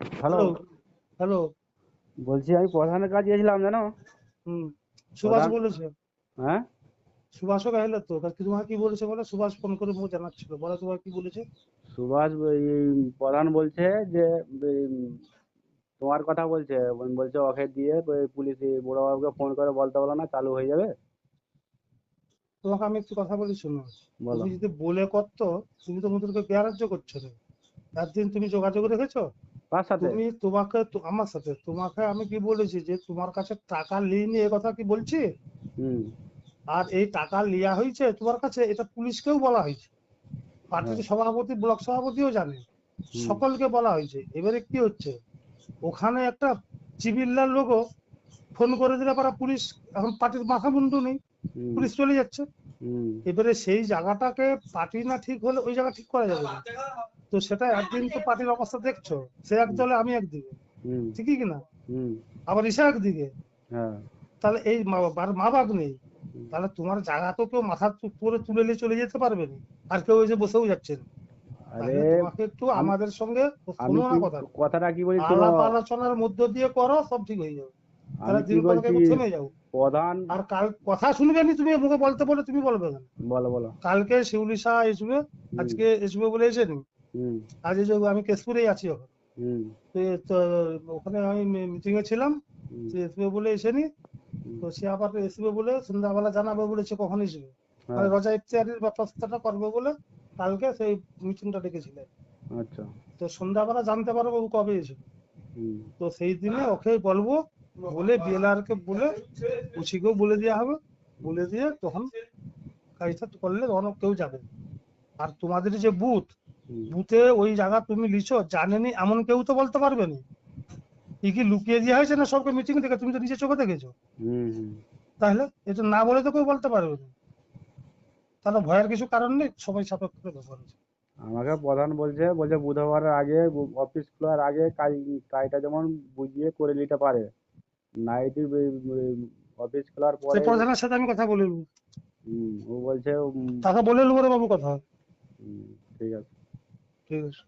Hello hello বলছি আমি প্রধানের কাছে গেছিলাম জানো? হুম। সুভাষ বলেছে। হ্যাঁ? সুভাষও গেল তো? কি তোমাকে কি বলেছে বলে? সুভাষ ফোন করে মোক জানাচ্ছিল। বলে তোমাকে কি বলেছে? সুভাষ প্রধান বলছে যে তোমার কথা বলছে। বলছে ওকে দিয়ে পুলিশ বড় বাবুকে ফোন করে বলতে বলো না চালু হয়ে যাবে। তোমাকে আমি একটু কথা বলি শোনো। তুমি যদি বলে করতো তুমি তো মোদেরকে গ্যারাজ্য করছ। না একদিন তুমি যোগাযোগ রেখেছো? কার সাথে তুমি তোমাকে আমার সাথে তোমাকে আমি কি বলেছি যে তোমার কাছে টাকা লিইনি এ কথা কি বলছি? হুম। আর এই টাকা লিয়া হয়েছে তোমার কাছে এটা পুলিশকেও বলা হয়েছে পার্টির হ্যাঁ। সভাপতি ব্লক সভাপতিও জানে। সকলকে বলা হয়েছে এবারে কি হচ্ছে? ওখানে একটা চিবিল্লার লোকও ফোন করে দিলে পারা পুলিশ এখন পার্টির মাথা মুন্ডু নেই পুলিশ চলে যাচ্ছে। এবারে সেই জায়গাটাকে পার্টি না ঠিক হলে ওই জায়গা ঠিক করা যাবে না। তো সেটা একদিন তো পার্টির অবস্থা দেখছ সে এক দলে আমি একদিকে। ঠিকই কিনা আবার ঈশা একদিকে। হ্যাঁ। তাহলে এই মা- বাপ নেই। তাহলে তোমার জায়গা তো কেউ মাথা করে তুলে নিয়ে চলে যেতে পারবে না। আর কেউ এসে বসেও যাচ্ছে না। একটু আমাদের সঙ্গে শোনো না কথা কথাটা কি বলি আলাপ আলোচনার মধ্য দিয়ে করো সব ঠিক হয়ে যাবে। তাহলে থেমে যাও। প্রধান আর কাল কথা শুনবে নি তুমি? মুখে বলতে বলে তুমি বলবে না। বলো বলো। কালকে শিউলি শাহ আসবে আজকে আসবে বলে এসেনি হুম। আজ যে আমি কেশপুরেই আছি তো ওখানে আমি মিটিং এ ছিলাম। আসবে বলে এসেনি তো সে আবার আসবে বলে সন্ধ্যাবেলা জানাবে বলেছে কখন আসবে হ্যাঁ, মানে রজা ইফতারির ব্যবস্থাটা করবে বলে কালকে সেই মিটিংটা ডেকেছিলেন আচ্ছা। তো সন্ধ্যাবেলা জানতে পারব ও কবে এসবে। তো সেই দিনে ওকে বলব বলে বিএলআর কে বলে উচিকেও বলে দেওয়া হবে। বলে দিয়ে তখন কাজটা করলে তখন কেউ যাবে না। আর তোমাদের যে বুথ বুথে ওই জায়গা তুমি লিছো জানেনি এমন কেউ তো বলতে পারবে না। কি কি লুকিয়ে দেওয়া হয়েছে না সবকে মিটিং থেকে? তুমি তো নিজে চোখে দেখেছ। তাহলে এটা না বলে তো কেউ বলতে পারবে না। তাহলে ভয়ের কিছু কারণ নেই? সবাই সাপেক্ষ ব্যাপার আমাকে প্রধান বলছে বলছে বুধবারের আগে অফিস খোলার আগে কাজ কাজটা যেমন বুঝিয়ে করে নিতে পারে। নাইটি অফিস খোলার পরে প্রধানের সাথে আমি কথা বলে নেব। হুম, ও বলছে তাকে বলে নেব রে বাবু কথা। হুম, ঠিক আছে। ঠিক আছে